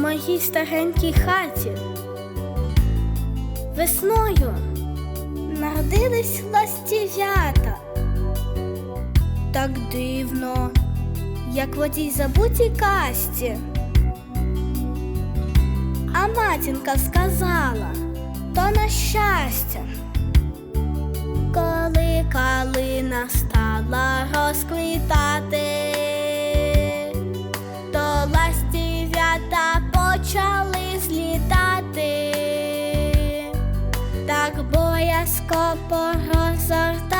моїй старенькій хаті. Весною народились ластів'ята. Так дивно, як в одій забутій касті. А матінка сказала, то на щастя. Коли калина стала розквітати, Високо по горах